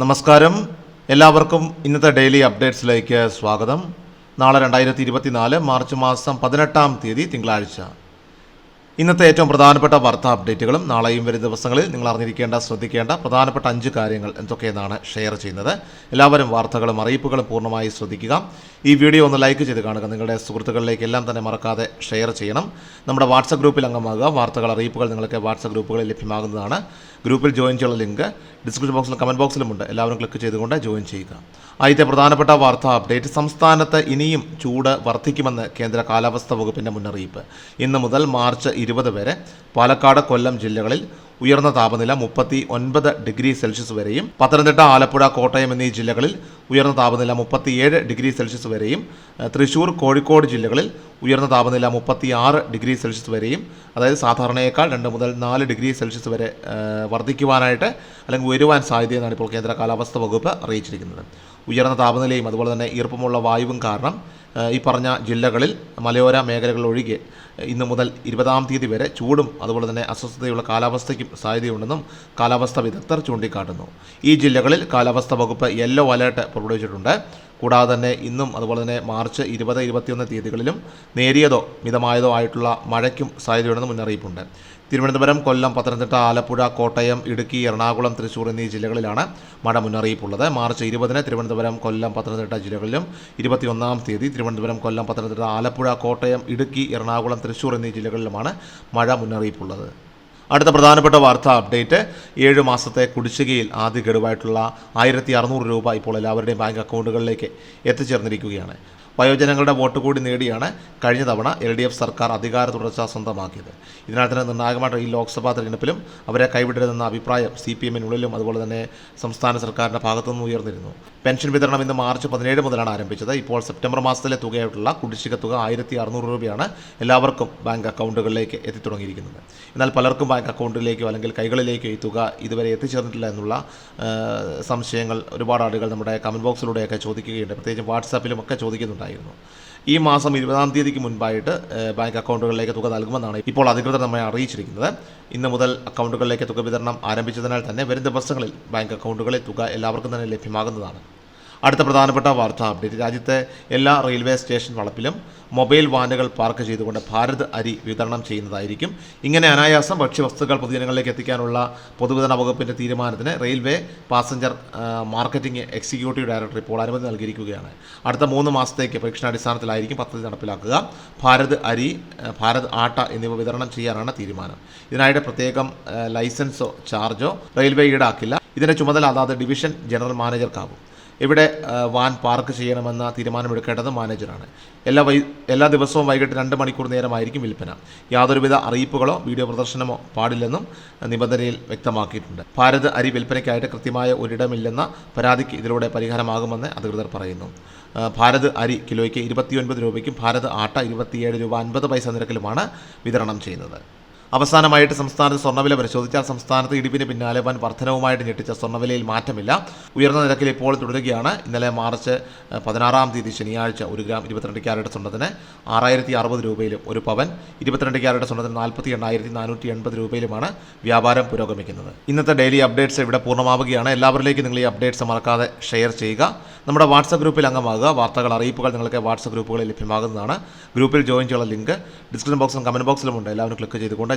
നമസ്കാരം. എല്ലാവർക്കും ഇന്നത്തെ ഡെയിലി അപ്ഡേറ്റ്സിലേക്ക് സ്വാഗതം. നാളെ രണ്ടായിരത്തി ഇരുപത്തിനാല് മാർച്ച് മാസം പതിനെട്ടാം തീയതി തിങ്കളാഴ്ച. ഇന്നത്തെ ഏറ്റവും പ്രധാനപ്പെട്ട വാർത്താ അപ്ഡേറ്റുകളും നാളെയും വരും ദിവസങ്ങളിൽ നിങ്ങൾ അറിഞ്ഞിരിക്കേണ്ട ശ്രദ്ധിക്കേണ്ട പ്രധാനപ്പെട്ട അഞ്ച് കാര്യങ്ങൾ എന്തൊക്കെയെന്നാണ് ഷെയർ ചെയ്യുന്നത്. എല്ലാവരും വാർത്തകളും അറിയിപ്പുകളും പൂർണമായി ശ്രദ്ധിക്കുക. ഈ വീഡിയോ ഒന്ന് ലൈക്ക് ചെയ്ത് കാണുക. നിങ്ങളുടെ സുഹൃത്തുക്കളിലേക്ക് എല്ലാം തന്നെ മറക്കാതെ ഷെയർ ചെയ്യണം. നമ്മുടെ വാട്സപ്പ് ഗ്രൂപ്പിൽ അംഗമാകുക. വാർത്തകൾ അറിയിപ്പുകൾ നിങ്ങൾക്ക് വാട്സപ്പ് ഗ്രൂപ്പുകളിൽ ലഭ്യമാകുന്നതാണ്. ഗ്രൂപ്പിൽ ജോയിൻ ചെയ്യാനുള്ള ലിങ്ക് ഡിസ്ക്രിപ്ഷൻ ബോക്സിലും കമന്റ് ബോക്സിലുമുണ്ട് എല്ലാവരും ക്ലിക്ക് ചെയ്തുകൊണ്ട് ജോയിൻ ചെയ്യുക. ആദ്യത്തെ പ്രധാനപ്പെട്ട വാർത്താ അപ്ഡേറ്റ് സംസ്ഥാനത്ത് ഇനിയും ചൂട് വർദ്ധിക്കുമെന്ന് കേന്ദ്ര കാലാവസ്ഥാ വകുപ്പിന്റെ മുന്നറിയിപ്പ്. ഇന്ന് മുതൽ മാർച്ച് ഇരുപത് വരെ പാലക്കാട് കൊല്ലം ജില്ലകളിൽ ഉയർന്ന താപനില മുപ്പത്തി ഒൻപത് ഡിഗ്രി സെൽഷ്യസ് വരെയും പത്തനംതിട്ട ആലപ്പുഴ കോട്ടയം എന്നീ ജില്ലകളിൽ ഉയർന്ന താപനില മുപ്പത്തിയേഴ് ഡിഗ്രി സെൽഷ്യസ് വരെയും തൃശ്ശൂർ കോഴിക്കോട് ജില്ലകളിൽ ഉയർന്ന താപനില മുപ്പത്തിയാറ് ഡിഗ്രി സെൽഷ്യസ് വരെയും അതായത് സാധാരണയേക്കാൾ രണ്ട് മുതൽ നാല് ഡിഗ്രി സെൽഷ്യസ് വരെ വർദ്ധിക്കുവാനായിട്ട് അല്ലെങ്കിൽ ഉയരുവാൻ സാധ്യതയെന്നാണ് ഇപ്പോൾ കേന്ദ്ര കാലാവസ്ഥാ വകുപ്പ് അറിയിച്ചിരിക്കുന്നത്. ഉയർന്ന താപനിലയും അതുപോലെ തന്നെ ഈർപ്പമുള്ള വായുവും കാരണം ഈ പറഞ്ഞ ജില്ലകളിൽ മലയോര മേഖലകൾ ഒഴികെ ഇന്ന് മുതൽ ഇരുപതാം തീയതി വരെ ചൂടും അതുപോലെ തന്നെ അസ്വസ്ഥതയുള്ള കാലാവസ്ഥയ്ക്കും സാധ്യതയുണ്ടെന്നും കാലാവസ്ഥാ വിദഗ്ധർ ചൂണ്ടിക്കാട്ടുന്നു. ഈ ജില്ലകളിൽ കാലാവസ്ഥാ വകുപ്പ് യെല്ലോ അലേർട്ട് പുറപ്പെടുവിച്ചിട്ടുണ്ട്. കൂടാതെ തന്നെ ഇന്നും അതുപോലെ തന്നെ മാർച്ച് ഇരുപത് ഇരുപത്തിയൊന്ന് തീയതികളിലും നേരിയതോ മിതമായതോ ആയിട്ടുള്ള മഴയ്ക്കും സാധ്യതയുണ്ടെന്ന് മുന്നറിയിപ്പുണ്ട്. തിരുവനന്തപുരം കൊല്ലം പത്തനംതിട്ട ആലപ്പുഴ കോട്ടയം ഇടുക്കി എറണാകുളം തൃശൂർ എന്നീ ജില്ലകളിലാണ് മഴ മുന്നറിയിപ്പുള്ളത്. മാർച്ച് ഇരുപതിന് തിരുവനന്തപുരം കൊല്ലം പത്തനംതിട്ട ജില്ലകളിലും ഇരുപത്തിയൊന്നാം തീയതി തിരുവനന്തപുരം കൊല്ലം പത്തനംതിട്ട ആലപ്പുഴ കോട്ടയം ഇടുക്കി എറണാകുളം തൃശൂർ എന്നീ ജില്ലകളിലുമാണ് മഴ മുന്നറിയിപ്പുള്ളത്. അടുത്ത പ്രധാനപ്പെട്ട വാർത്താ അപ്ഡേറ്റ്. ഏഴ് മാസത്തെ കുടിശ്ശികയിൽ ആദ്യ ഗഡുവായിട്ടുള്ള ആയിരത്തി അറുന്നൂറ് രൂപ ഇപ്പോൾ എല്ലാവരുടെയും ബാങ്ക് അക്കൗണ്ടുകളിലേക്ക് എത്തിച്ചേർന്നിരിക്കുകയാണ്. വയോജനങ്ങളുടെ വോട്ട് കൂടി നേടിയാണ് കഴിഞ്ഞ തവണ എൽ ഡി എഫ് സർക്കാർ അധികാര തുടർച്ച സ്വന്തമാക്കിയത്. ഇതിനാൽ തന്നെ നിർണായകമായിട്ട് ഈ ലോക്സഭാ തെരഞ്ഞെടുപ്പിലും അവരെ കൈവിടരുതെന്ന അഭിപ്രായം സി പി എമ്മിനുള്ളിലും അതുപോലെ തന്നെ സംസ്ഥാന സർക്കാരിന്റെ ഭാഗത്തുനിന്ന് ഉയർന്നിരുന്നു. പെൻഷൻ വിതരണം ഇന്ന് മാർച്ച് പതിനേഴ് മുതലാണ് ആരംഭിച്ചത്. ഇപ്പോൾ സെപ്റ്റംബർ മാസത്തിലെ തുകയായിട്ടുള്ള കുടിശ്ശിക തുക ആയിരത്തി അറുന്നൂറ് രൂപയാണ് എല്ലാവർക്കും ബാങ്ക് അക്കൗണ്ടുകളിലേക്ക് എത്തിത്തുടങ്ങിയിരിക്കുന്നത്. എന്നാൽ പലർക്കും ബാങ്ക് അക്കൗണ്ടിലേക്കോ അല്ലെങ്കിൽ കൈകളിലേക്കോ ഈ തുക ഇതുവരെ എത്തിച്ചേർന്നിട്ടില്ല എന്നുള്ള സംശയങ്ങൾ ഒരുപാട് ആളുകൾ നമ്മുടെ കമന്റ് ബോക്സിലൂടെയൊക്കെ ചോദിക്കുകയുണ്ട്. പ്രത്യേകിച്ച് വാട്സാപ്പിലും ഒക്കെ ചോദിക്കുന്നുണ്ടായിരുന്നു. ഈ മാസം ഇരുപതാം തീയതിക്ക് മുൻപായിട്ട് ബാങ്ക് അക്കൗണ്ടുകളിലേക്ക് തുക നൽകുമെന്നാണ് ഇപ്പോൾ അധികൃതർ നമ്മെ അറിയിച്ചിരിക്കുന്നത്. ഇന്ന് മുതൽ അക്കൗണ്ടുകളിലേക്ക് തുക വിതരണം ആരംഭിച്ചതിനാൽ തന്നെ വരും ദിവസങ്ങളിൽ ബാങ്ക് അക്കൗണ്ടുകളിൽ തുക എല്ലാവർക്കും തന്നെ ലഭ്യമാകുന്നതാണ്. അടുത്ത പ്രധാനപ്പെട്ട വാർത്താ അപ്ഡേറ്റ്. രാജ്യത്തെ എല്ലാ റെയിൽവേ സ്റ്റേഷൻ വളപ്പിലും മൊബൈൽ വാനുകൾ പാർക്ക് ചെയ്തുകൊണ്ട് ഭാരത് അരി വിതരണം ചെയ്യുന്നതായിരിക്കും. ഇങ്ങനെ അനായാസം ഭക്ഷ്യവസ്തുക്കൾ പൊതുജനങ്ങളിലേക്ക് എത്തിക്കാനുള്ള പൊതുവിതരണ വകുപ്പിന്റെ തീരുമാനത്തിന് railway passenger marketing executive director ഇപ്പോൾ അനുമതി നൽകിയിരിക്കുകയാണ്. അടുത്ത മൂന്ന് മാസത്തേക്ക് പരീക്ഷണാടിസ്ഥാനത്തിലായിരിക്കും പദ്ധതി നടപ്പിലാക്കുക. ഭാരത് അരി ഭാരത് ആട്ട എന്നിവ വിതരണം ചെയ്യാനാണ് തീരുമാനം. ഇതിനായിട്ട് പ്രത്യേകം ലൈസൻസോ ചാർജോ റെയിൽവേ ഈടാക്കില്ല. ഇതിന്റെ ചുമതല അതാത് ഡിവിഷൻ ജനറൽ മാനേജർക്കാവും ഇവിടെ വാൻ പാർക്ക് ചെയ്യണമെന്ന തീരുമാനമെടുക്കേണ്ടത് മാനേജറാണ്. എല്ലാ വൈ എല്ലാ ദിവസവും വൈകിട്ട് രണ്ട് മണിക്കൂർ നേരമായിരിക്കും വിൽപ്പന. യാതൊരുവിധ അറിയിപ്പുകളോ വീഡിയോ പ്രദർശനമോ പാടില്ലെന്നും നിബന്ധനയിൽ വ്യക്തമാക്കിയിട്ടുണ്ട്. ഭാരത് അരി വിൽപ്പനയ്ക്കായിട്ട് കൃത്യമായ ഒരിടമില്ലെന്ന പരാതിക്ക് ഇതിലൂടെ പരിഹാരമാകുമെന്ന് അധികൃതർ പറയുന്നു. ഭാരത് അരി കിലോയ്ക്ക് ഇരുപത്തിയൊൻപത് രൂപയ്ക്കും ഭാരത് ആട്ട ഇരുപത്തിയേഴ് രൂപ അൻപത് പൈസ നിരക്കിലുമാണ് വിതരണം ചെയ്യുന്നത്. അവസാനമായിട്ട് സംസ്ഥാനത്ത് സ്വർണവില പരിശോധിച്ചാൽ സംസ്ഥാനത്ത് ഇടിവിന് പിന്നാലെ വൻ വർധനവുമായിട്ട് ഞെട്ടിച്ച സ്വർണവിലയിൽ മാറ്റമില്ല. ഉയർന്ന നിരക്കിൽ ഇപ്പോൾ തുടരുകയാണ്. ഇന്നലെ മാർച്ച് പതിനാറാം തീയതി ശനിയാഴ്ച ഒരു ഗ്രാം ഇരുപത്തിരണ്ട് ക്യാരറ്റ് സ്വർണത്തിന് ആറായിരത്തി അറുപത് രൂപയിലും ഒരു പവൻ. ഇരുപത്തിരണ്ട് ക്യാരറ്റ് സ്വർണത്തിന് നാൽപ്പത്തി എണ്ണായിരത്തി നാനൂറ്റി എൺപത് രൂപയിലുമാണ് വ്യാപാരം പുരോഗമിക്കുന്നത്. ഇന്നത്തെ ഡെയിലി അപ്ഡേറ്റ്സ് ഇവിടെ പൂർണമാവുകയാണ്. എല്ലാവരിലേക്കും നിങ്ങൾ ഈ അപ്ഡേറ്റ്സ് മറക്കാതെ ഷെയർ ചെയ്യുക. നമ്മുടെ വാട്സപ്പ് ഗ്രൂപ്പിൽ അംഗമാകുക. വാർത്തകൾ അറിയിപ്പുകൾ നിങ്ങൾക്ക് വാട്സപ്പ് ഗ്രൂപ്പുകളിൽ ലഭ്യമാകുന്നതാണ്. ഗ്രൂപ്പിൽ ജോയിൻ ചെയ്യാനുള്ള ലിങ്ക് ഡിസ്ക്രിപ്ഷൻ ബോക്സിലും കമന്റ് ബോക്സിലുമുണ്ട് എല്ലാവരും ക്ലിക്ക് ചെയ്തുകൊണ്ട്